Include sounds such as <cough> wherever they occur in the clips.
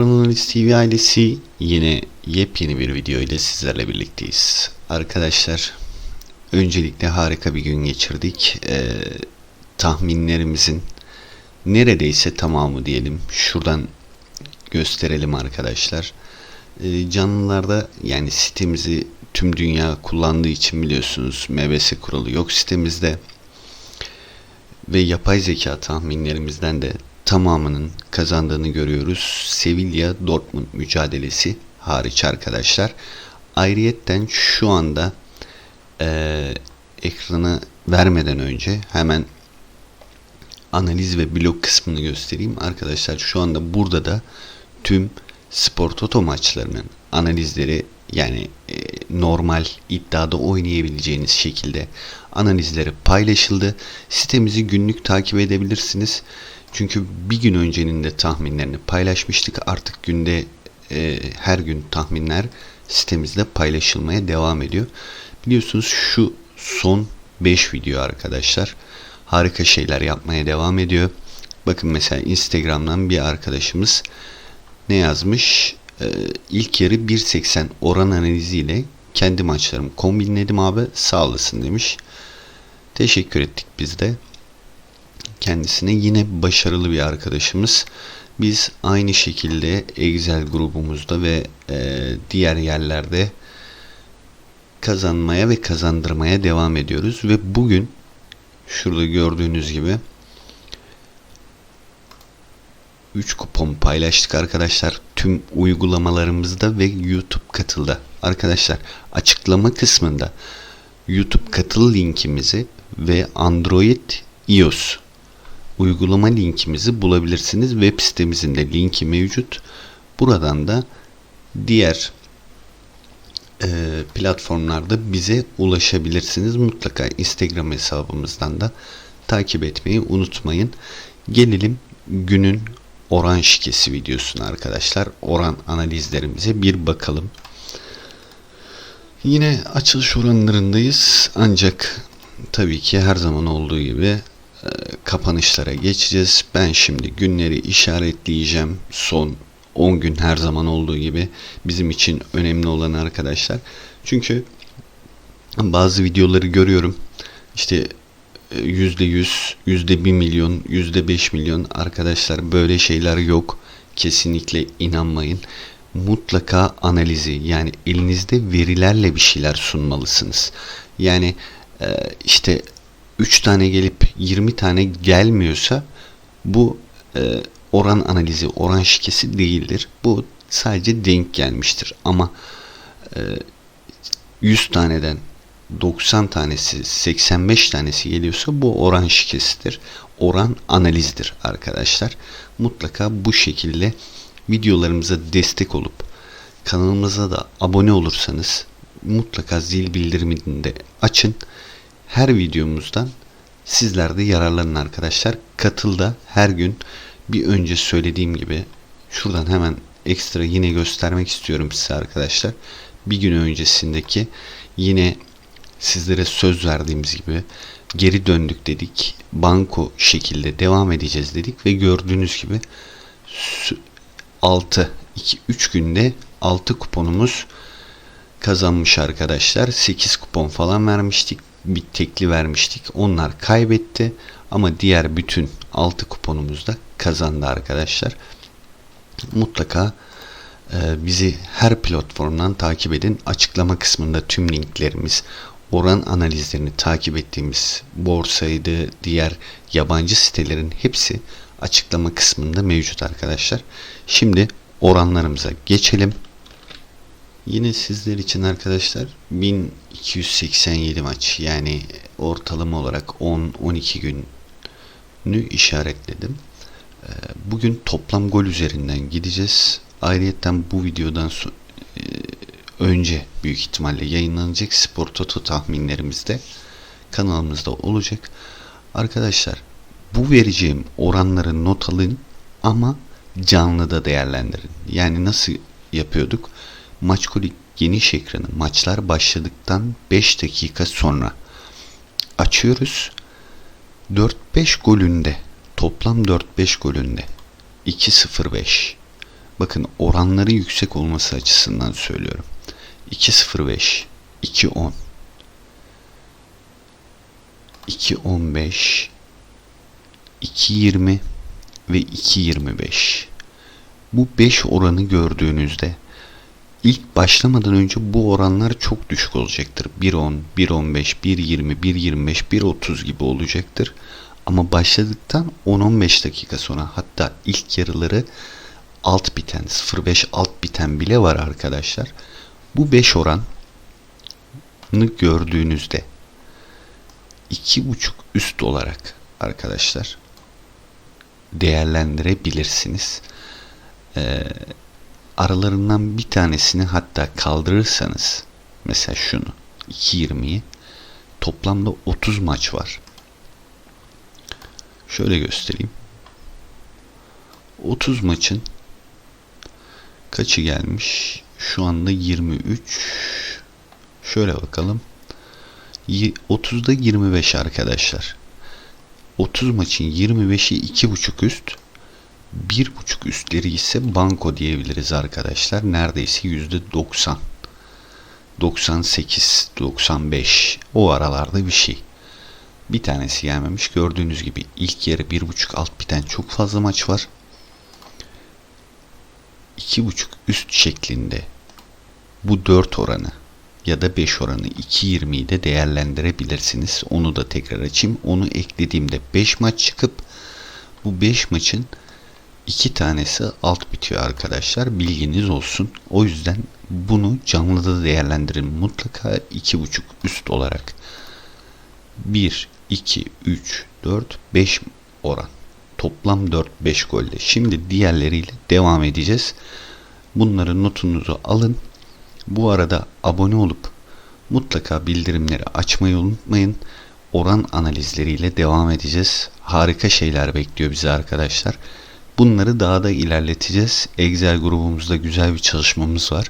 Analiz TV ailesi yine yepyeni bir video ile sizlerle birlikteyiz. Arkadaşlar öncelikle harika bir gün geçirdik. Ee, tahminlerimizin neredeyse tamamı diyelim. Şuradan gösterelim arkadaşlar. Ee, canlılarda yani sitemizi tüm dünya kullandığı için biliyorsunuz MBS kuralı yok sitemizde. Ve yapay zeka tahminlerimizden de tamamının kazandığını görüyoruz. Sevilla Dortmund mücadelesi hariç arkadaşlar. Ayrıyetten şu anda e, ekranı vermeden önce hemen analiz ve blok kısmını göstereyim. Arkadaşlar şu anda burada da tüm Spor Toto maçlarının analizleri yani e, normal iddiada oynayabileceğiniz şekilde analizleri paylaşıldı. Sitemizi günlük takip edebilirsiniz. Çünkü bir gün öncenin de tahminlerini paylaşmıştık. Artık günde e, her gün tahminler sitemizde paylaşılmaya devam ediyor. Biliyorsunuz şu son 5 video arkadaşlar harika şeyler yapmaya devam ediyor. Bakın mesela Instagram'dan bir arkadaşımız ne yazmış? Ee, ilk yarı 1.80 oran analiziyle kendi maçlarımı kombinledim abi sağ olasın demiş. Teşekkür ettik biz de kendisine yine başarılı bir arkadaşımız. Biz aynı şekilde Excel grubumuzda ve e, diğer yerlerde kazanmaya ve kazandırmaya devam ediyoruz ve bugün şurada gördüğünüz gibi 3 kupon paylaştık arkadaşlar tüm uygulamalarımızda ve YouTube katılda. Arkadaşlar açıklama kısmında YouTube katıl linkimizi ve Android iOS uygulama linkimizi bulabilirsiniz. Web sitemizin de linki mevcut. Buradan da diğer e, platformlarda bize ulaşabilirsiniz. Mutlaka Instagram hesabımızdan da takip etmeyi unutmayın. Gelelim günün oran şikesi videosuna arkadaşlar. Oran analizlerimize bir bakalım. Yine açılış oranlarındayız. Ancak tabii ki her zaman olduğu gibi kapanışlara geçeceğiz. Ben şimdi günleri işaretleyeceğim. Son 10 gün her zaman olduğu gibi bizim için önemli olan arkadaşlar. Çünkü bazı videoları görüyorum. İşte %100, e, %1 milyon, %5 milyon arkadaşlar böyle şeyler yok. Kesinlikle inanmayın. Mutlaka analizi yani elinizde verilerle bir şeyler sunmalısınız. Yani e, işte 3 tane gelip 20 tane gelmiyorsa bu e, oran analizi, oran şikesi değildir. Bu sadece denk gelmiştir. Ama e, 100 taneden 90 tanesi, 85 tanesi geliyorsa bu oran şikesidir. Oran analizdir arkadaşlar. Mutlaka bu şekilde videolarımıza destek olup kanalımıza da abone olursanız mutlaka zil bildirimini de açın her videomuzdan sizler de yararlanın arkadaşlar. Katılda her gün bir önce söylediğim gibi şuradan hemen ekstra yine göstermek istiyorum size arkadaşlar. Bir gün öncesindeki yine sizlere söz verdiğimiz gibi geri döndük dedik. Banko şekilde devam edeceğiz dedik ve gördüğünüz gibi 6 2 3 günde 6 kuponumuz kazanmış arkadaşlar. 8 kupon falan vermiştik bir tekli vermiştik. Onlar kaybetti ama diğer bütün 6 kuponumuz da kazandı arkadaşlar. Mutlaka e, bizi her platformdan takip edin. Açıklama kısmında tüm linklerimiz, oran analizlerini takip ettiğimiz borsaydı, diğer yabancı sitelerin hepsi açıklama kısmında mevcut arkadaşlar. Şimdi oranlarımıza geçelim. Yine sizler için arkadaşlar 1287 maç yani ortalama olarak 10-12 günü işaretledim. Ee, bugün toplam gol üzerinden gideceğiz. Ayrıca bu videodan e, önce büyük ihtimalle yayınlanacak Spor Toto tahminlerimiz de kanalımızda olacak. Arkadaşlar bu vereceğim oranları not alın ama canlı da değerlendirin. Yani nasıl yapıyorduk? Maçkolik geniş ekranı maçlar başladıktan 5 dakika sonra açıyoruz. 4-5 golünde toplam 4-5 golünde 2-0-5 bakın oranları yüksek olması açısından söylüyorum. 2.05, 2.10, 2.15, 2.20 ve 2.25. Bu 5 oranı gördüğünüzde ilk başlamadan önce bu oranlar çok düşük olacaktır. 1.10, 1.15, 1.20, 1.25, 1.30 gibi olacaktır. Ama başladıktan 10-15 dakika sonra hatta ilk yarıları alt biten 0.5 alt biten bile var arkadaşlar. Bu 5 oranı gördüğünüzde 2.5 üst olarak arkadaşlar değerlendirebilirsiniz. Ee, aralarından bir tanesini hatta kaldırırsanız mesela şunu 2.20'yi toplamda 30 maç var. Şöyle göstereyim. 30 maçın kaçı gelmiş? Şu anda 23. Şöyle bakalım. 30'da 25 arkadaşlar. 30 maçın 25'i 2.5 üst. 1.5 üstleri ise banko diyebiliriz arkadaşlar. Neredeyse %90. 98, 95 o aralarda bir şey. Bir tanesi gelmemiş. Gördüğünüz gibi ilk yarı 1.5 alt biten çok fazla maç var. 2.5 üst şeklinde bu 4 oranı ya da 5 oranı 2.20'yi de değerlendirebilirsiniz. Onu da tekrar açayım. Onu eklediğimde 5 maç çıkıp bu 5 maçın 2 tanesi alt bitiyor arkadaşlar. Bilginiz olsun. O yüzden bunu canlıda değerlendirin. Mutlaka 2.5 üst olarak. 1, 2, 3, 4, 5 oran. Toplam 4-5 golle. Şimdi diğerleriyle devam edeceğiz. Bunların notunuzu alın. Bu arada abone olup mutlaka bildirimleri açmayı unutmayın. Oran analizleriyle devam edeceğiz. Harika şeyler bekliyor bizi arkadaşlar. Bunları daha da ilerleteceğiz. Excel grubumuzda güzel bir çalışmamız var.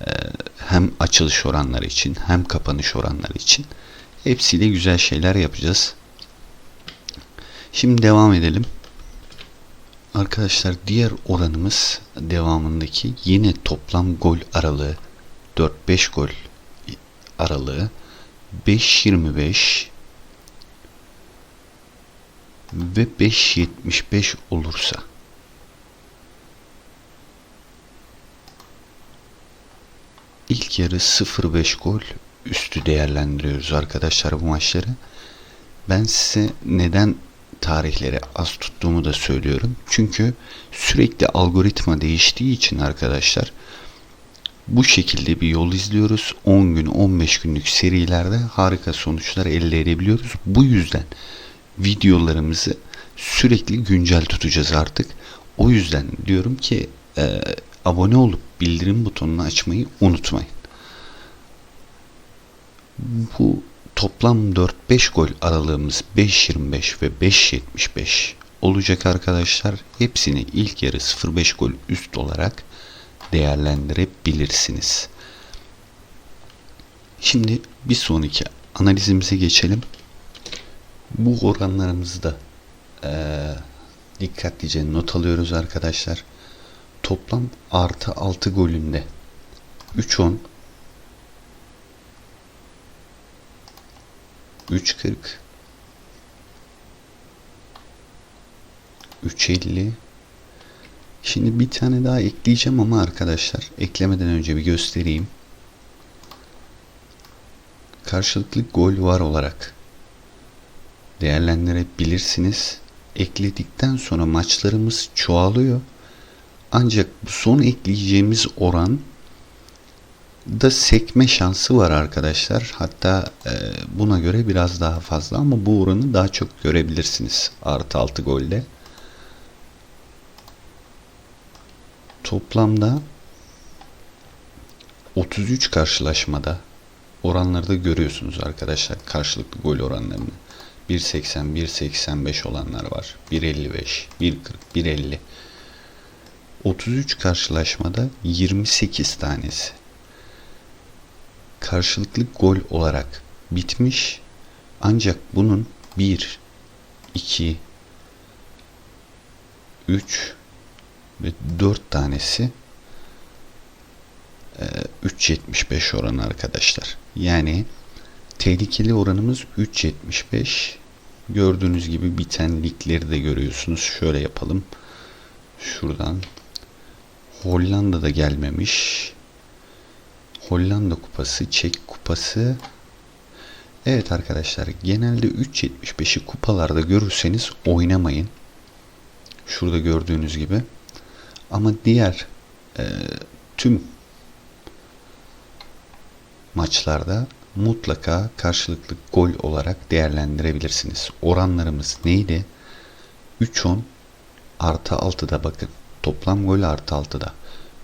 Ee, hem açılış oranları için hem kapanış oranları için. Hepsiyle güzel şeyler yapacağız. Şimdi devam edelim. Arkadaşlar diğer oranımız devamındaki yine toplam gol aralığı 4-5 gol aralığı 5-25 ve 5.75 olursa ilk yarı 0.5 gol üstü değerlendiriyoruz arkadaşlar bu maçları. Ben size neden tarihleri az tuttuğumu da söylüyorum. Çünkü sürekli algoritma değiştiği için arkadaşlar bu şekilde bir yol izliyoruz. 10 gün 15 günlük serilerde harika sonuçlar elde edebiliyoruz. Bu yüzden videolarımızı sürekli güncel tutacağız artık. O yüzden diyorum ki e, abone olup bildirim butonunu açmayı unutmayın. Bu toplam 4-5 gol aralığımız 5.25 ve 5.75 olacak arkadaşlar. Hepsini ilk yarı 0.5 gol üst olarak değerlendirebilirsiniz. Şimdi bir sonraki analizimize geçelim. Bu oranlarımızı da e, dikkatlice not alıyoruz arkadaşlar. Toplam artı 6 golünde 3-10 3.40 3.50 Şimdi bir tane daha ekleyeceğim ama arkadaşlar eklemeden önce bir göstereyim. Karşılıklı gol var olarak değerlendirebilirsiniz. Ekledikten sonra maçlarımız çoğalıyor. Ancak son ekleyeceğimiz oran da sekme şansı var arkadaşlar. Hatta e, buna göre biraz daha fazla ama bu oranı daha çok görebilirsiniz. Artı 6 golle. Toplamda 33 karşılaşmada oranları da görüyorsunuz arkadaşlar. Karşılıklı gol oranlarını. 1.80, 1.85 olanlar var. 1.55, 1.40, 1.50. 33 karşılaşmada 28 tanesi karşılıklı gol olarak bitmiş. Ancak bunun 1, 2, 3, ve 4 tanesi e, 3.75 oranı arkadaşlar. Yani tehlikeli oranımız 3.75. Gördüğünüz gibi biten ligleri de görüyorsunuz. Şöyle yapalım. Şuradan Hollanda'da gelmemiş. Hollanda kupası, Çek kupası. Evet arkadaşlar genelde 3.75'i kupalarda görürseniz oynamayın. Şurada gördüğünüz gibi. Ama diğer e, tüm maçlarda mutlaka karşılıklı gol olarak değerlendirebilirsiniz. Oranlarımız neydi? 3.10 artı 6'da bakın. Toplam gol artı 6'da.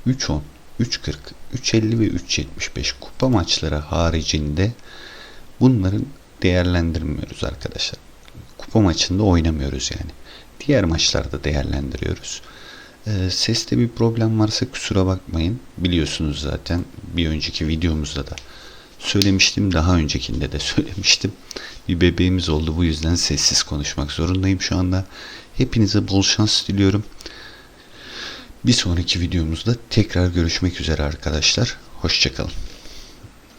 3.10, 3.40, 3.50 ve 3.75 kupa maçları haricinde bunların değerlendirmiyoruz arkadaşlar. Kupa maçında oynamıyoruz yani. Diğer maçlarda değerlendiriyoruz. Ee, seste bir problem varsa kusura bakmayın. Biliyorsunuz zaten bir önceki videomuzda da söylemiştim. Daha öncekinde de <laughs> söylemiştim. Bir bebeğimiz oldu. Bu yüzden sessiz konuşmak zorundayım şu anda. Hepinize bol şans diliyorum. Bir sonraki videomuzda tekrar görüşmek üzere arkadaşlar. Hoşçakalın.